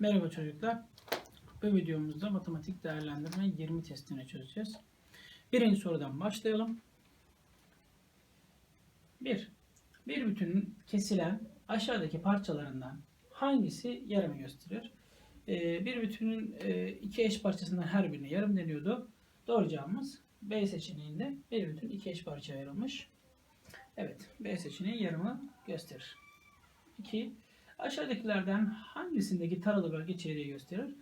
Merhaba çocuklar. Bu videomuzda matematik değerlendirme 20 testini çözeceğiz. Birinci sorudan başlayalım. 1. Bir bütünün kesilen aşağıdaki parçalarından hangisi yarımı gösterir? Ee, bir bütünün e, iki eş parçasından her birine yarım deniyordu. Doğru cevabımız B seçeneğinde bir bütün iki eş parçaya ayrılmış. Evet, B seçeneği yarımı gösterir. 2. Aşağıdakilerden hangisindeki taralı bölge çeyreği gösterir?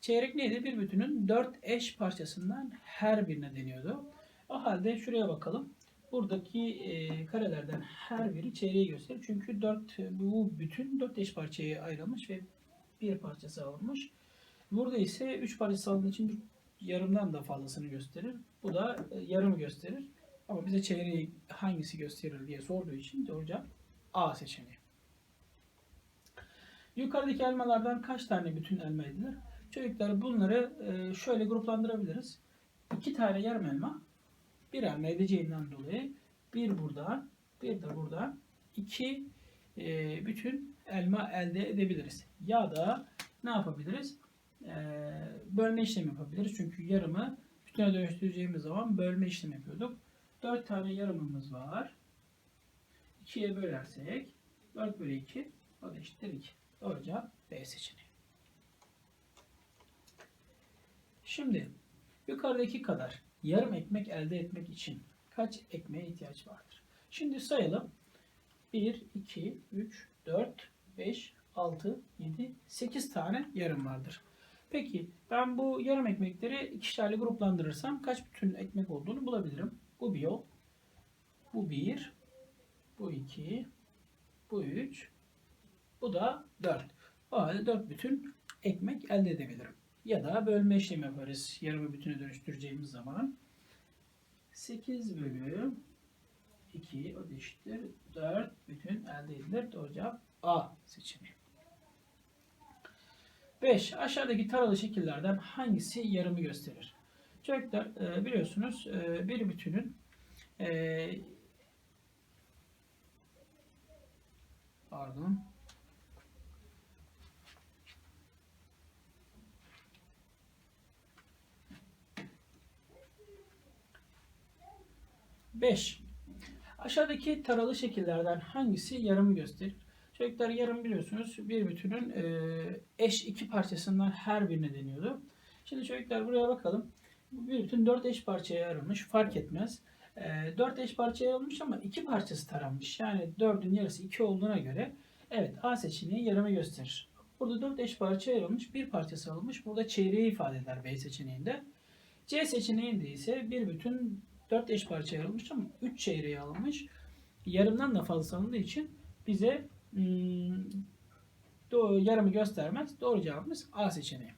Çeyrek neydi? Bir bütünün dört eş parçasından her birine deniyordu. O halde şuraya bakalım. Buradaki e, karelerden her biri çeyreği gösterir. Çünkü dört, bu bütün dört eş parçaya ayrılmış ve bir parçası alınmış. Burada ise üç parçası alındığı için yarımdan da fazlasını gösterir. Bu da e, yarımı gösterir. Ama bize çeyreği hangisi gösterir diye sorduğu için doğru cevap A seçeneği. Yukarıdaki elmalardan kaç tane bütün elma edilir? Çocuklar bunları e, şöyle gruplandırabiliriz. İki tane yarım elma bir elma edeceğinden dolayı bir buradan bir de buradan iki e, bütün elma elde edebiliriz. Ya da ne yapabiliriz? E, bölme işlemi yapabiliriz. Çünkü yarımı bütüne dönüştüreceğimiz zaman bölme işlemi yapıyorduk. Dört tane yarımımız var. 2'ye bölersek 4 bölü 2 o da eşittir 2. Doğru cevap B seçeneği. Şimdi yukarıdaki kadar yarım ekmek elde etmek için kaç ekmeğe ihtiyaç vardır? Şimdi sayalım. 1, 2, 3, 4, 5, 6, 7, 8 tane yarım vardır. Peki ben bu yarım ekmekleri ikişerli gruplandırırsam kaç bütün ekmek olduğunu bulabilirim. Bu bir yol. Bu bir. Bu iki. Bu üç. Bu da 4. O halde 4 bütün ekmek elde edebilirim. Ya da bölme işlemi yaparız. Yarımı bütüne dönüştüreceğimiz zaman. 8 bölü 2 o eşittir. 4 bütün elde edilir. Doğru cevap A seçeneği. 5. Aşağıdaki taralı şekillerden hangisi yarımı gösterir? Çocuklar e, biliyorsunuz e, bir bütünün e, pardon 5. Aşağıdaki taralı şekillerden hangisi yarımı gösterir? Çocuklar yarım biliyorsunuz bir bütünün e, eş iki parçasından her birine deniyordu. Şimdi çocuklar buraya bakalım. Bir bütün dört eş parçaya ayrılmış. Fark etmez. E, dört eş parçaya ayrılmış ama iki parçası taranmış. Yani dördün yarısı iki olduğuna göre evet A seçeneği yarımı gösterir. Burada dört eş parçaya ayrılmış. Bir parçası alınmış. Burada çeyreği ifade eder B seçeneğinde. C seçeneğinde ise bir bütün 4 eş parçaya ayrılmış ama 3 çeyreğe alınmış. Yarımdan da fazla alındığı için bize hmm, doğru, yarımı göstermez. Doğru cevabımız A seçeneği.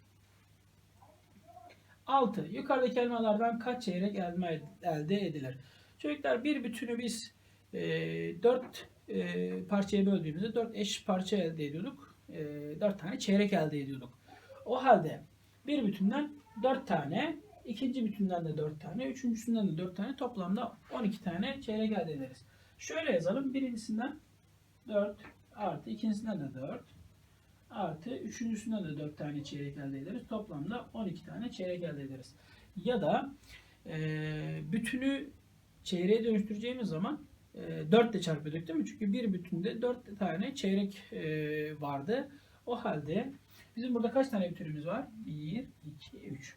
6. Yukarıdaki elmalardan kaç çeyrek elma elde edilir? Çocuklar bir bütünü biz e, 4 e, parçaya böldüğümüzde 4 eş parça elde ediyorduk. E, 4 tane çeyrek elde ediyorduk. O halde bir bütünden 4 tane İkinci bütünden de 4 tane, üçüncüsünden de 4 tane toplamda 12 tane çeyrek elde ederiz. Şöyle yazalım. Birincisinden 4 artı ikincisinden de 4 artı üçüncüsünden de 4 tane çeyrek elde ederiz. Toplamda 12 tane çeyrek elde ederiz. Ya da e, bütünü çeyreğe dönüştüreceğimiz zaman e, 4 ile çarpıyorduk değil mi? Çünkü bir bütünde 4 tane çeyrek e, vardı. O halde bizim burada kaç tane bütünümüz var? 1, 2, 3.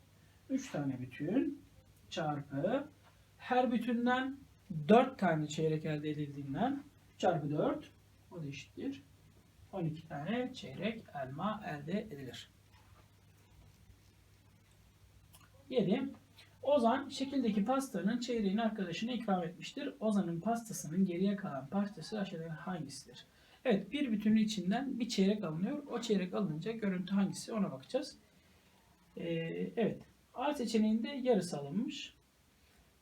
3 tane bütün çarpı her bütünden 4 tane çeyrek elde edildiğinden çarpı 4 o da eşittir. 12 tane çeyrek elma elde edilir. 7. Ozan şekildeki pastanın çeyreğini arkadaşına ikram etmiştir. Ozan'ın pastasının geriye kalan parçası aşağıdaki hangisidir? Evet bir bütünün içinden bir çeyrek alınıyor. O çeyrek alınınca görüntü hangisi ona bakacağız. Ee, evet A seçeneğinde yarısı alınmış.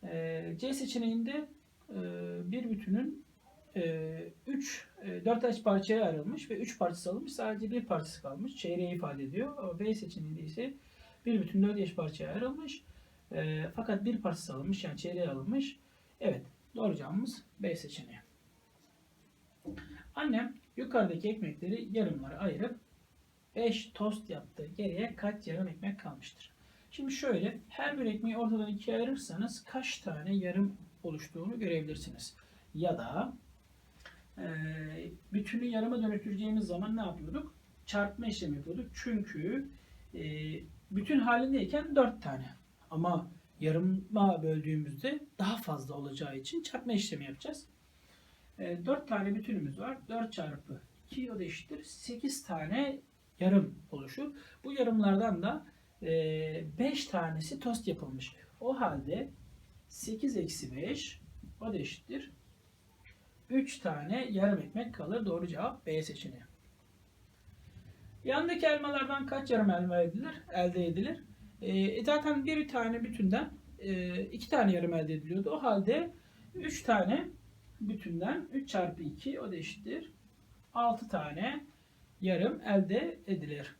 Ee, C seçeneğinde e, bir bütünün 3 e, 4 e, eş parçaya ayrılmış ve 3 parçası alınmış. Sadece bir parçası kalmış. Çeyreği ifade ediyor. B seçeneğinde ise bir bütün 4 eş parçaya ayrılmış. Fakat bir parçası alınmış. Yani çeyreği alınmış. Evet. Doğru cevabımız B seçeneği. Annem yukarıdaki ekmekleri yarımlara ayırıp 5 tost yaptı. Geriye kaç yarım ekmek kalmıştır? Şimdi şöyle her bir ekmeği ortadan ikiye ayırırsanız kaç tane yarım oluştuğunu görebilirsiniz. Ya da e, bütünü yarıma dönüştüreceğimiz zaman ne yapıyorduk? Çarpma işlemi yapıyorduk. Çünkü e, bütün halindeyken 4 tane. Ama yarıma böldüğümüzde daha fazla olacağı için çarpma işlemi yapacağız. E, 4 tane bütünümüz var. 4 çarpı 2 o da eşittir. 8 tane yarım oluşur. Bu yarımlardan da 5 tanesi tost yapılmış. O halde 8 eksi 5 o da eşittir. 3 tane yarım ekmek kalır. Doğru cevap B seçeneği. Yandaki elmalardan kaç yarım elma edilir, elde edilir? E, zaten bir tane bütünden e, iki tane yarım elde ediliyordu. O halde 3 tane bütünden 3 çarpı 2 o da eşittir. 6 tane yarım elde edilir.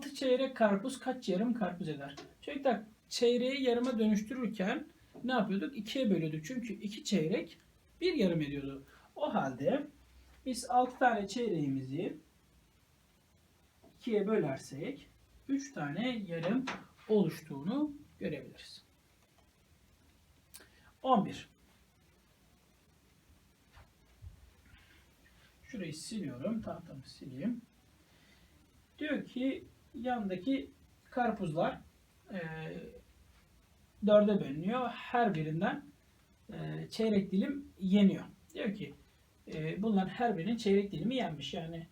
6 çeyrek karpuz kaç yarım karpuz eder? Çocuklar çeyreği yarıma dönüştürürken ne yapıyorduk? 2'ye bölüyorduk. Çünkü 2 çeyrek bir yarım ediyordu. O halde biz 6 tane çeyreğimizi 2'ye bölersek 3 tane yarım oluştuğunu görebiliriz. 11. Şurayı siliyorum. Tahtamı sileyim. Diyor ki yandaki karpuzlar e, dörde bölünüyor. Her birinden e, çeyrek dilim yeniyor. Diyor ki e, bunların her birinin çeyrek dilimi yenmiş. Yani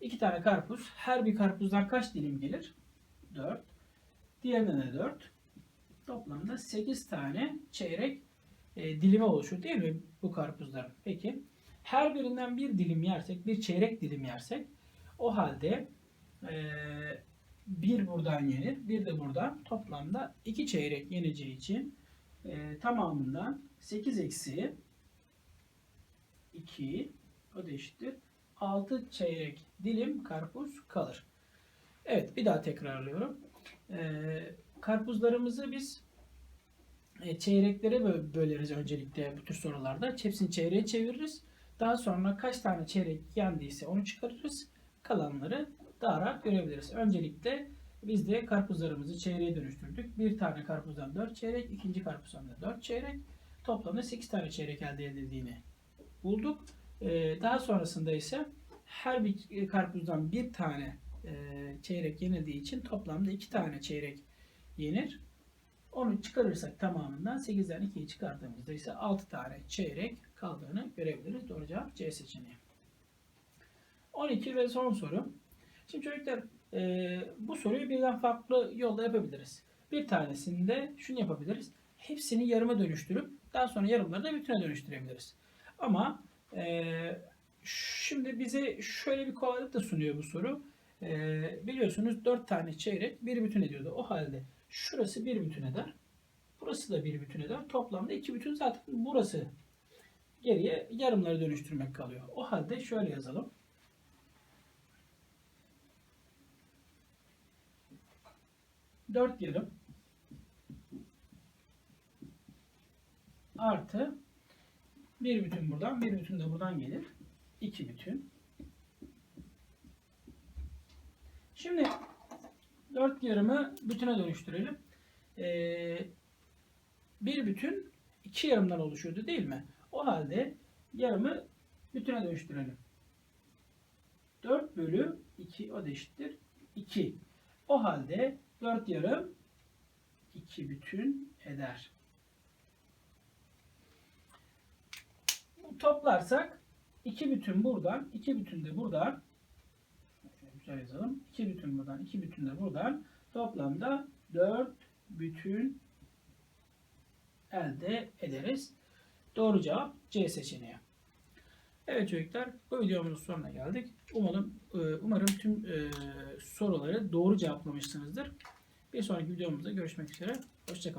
iki tane karpuz. Her bir karpuzdan kaç dilim gelir? 4. Diğerine de 4. Toplamda 8 tane çeyrek e, dilime oluşur değil mi bu karpuzların? Peki her birinden bir dilim yersek, bir çeyrek dilim yersek o halde e, bir buradan yenir, bir de buradan toplamda iki çeyrek yeneceği için e, tamamından 8 eksi 2 o da eşittir. 6 çeyrek dilim karpuz kalır. Evet bir daha tekrarlıyorum. E, karpuzlarımızı biz e, çeyreklere bö- böleriz öncelikle bu tür sorularda. Hepsini çeyreğe çeviririz. Daha sonra kaç tane çeyrek yendiyse onu çıkarırız. Kalanları daha görebiliriz. Öncelikle biz de karpuzlarımızı çeyreğe dönüştürdük. Bir tane karpuzdan 4 çeyrek, ikinci karpuzdan da 4 çeyrek. Toplamda 8 tane çeyrek elde edildiğini bulduk. Ee, daha sonrasında ise her bir karpuzdan bir tane e, çeyrek yenildiği için toplamda 2 tane çeyrek yenir. Onu çıkarırsak tamamından 8'den 2'yi çıkardığımızda ise 6 tane çeyrek kaldığını görebiliriz. Doğru cevap C seçeneği. 12 ve son soru. Şimdi çocuklar e, bu soruyu birden farklı yolda yapabiliriz. Bir tanesinde şunu yapabiliriz. Hepsini yarıma dönüştürüp daha sonra yarımları da bütüne dönüştürebiliriz. Ama e, şimdi bize şöyle bir kolaylık da sunuyor bu soru. E, biliyorsunuz 4 tane çeyrek bir bütün ediyordu. O halde şurası bir bütün eder. Burası da bir bütün eder. Toplamda iki bütün zaten burası. Geriye yarımları dönüştürmek kalıyor. O halde şöyle yazalım. Dört yarım artı bir bütün buradan, bir bütün de buradan gelir. İki bütün. Şimdi dört yarımı bütüne dönüştürelim. Ee, bir bütün iki yarımdan oluşuyordu değil mi? O halde yarımı bütüne dönüştürelim. 4 bölü 2 o da eşittir 2. O halde 4 yarım 2 bütün eder. Toplarsak 2 bütün buradan, 2 bütün de buradan güzel yazalım. 2 bütün buradan, 2 bütün de buradan toplamda 4 bütün elde ederiz. Doğru cevap C seçeneği. Evet çocuklar bu videomuzun sonuna geldik. Umarım e, umarım tüm e, soruları doğru cevaplamışsınızdır. Bir sonraki videomuzda görüşmek üzere. Hoşçakalın.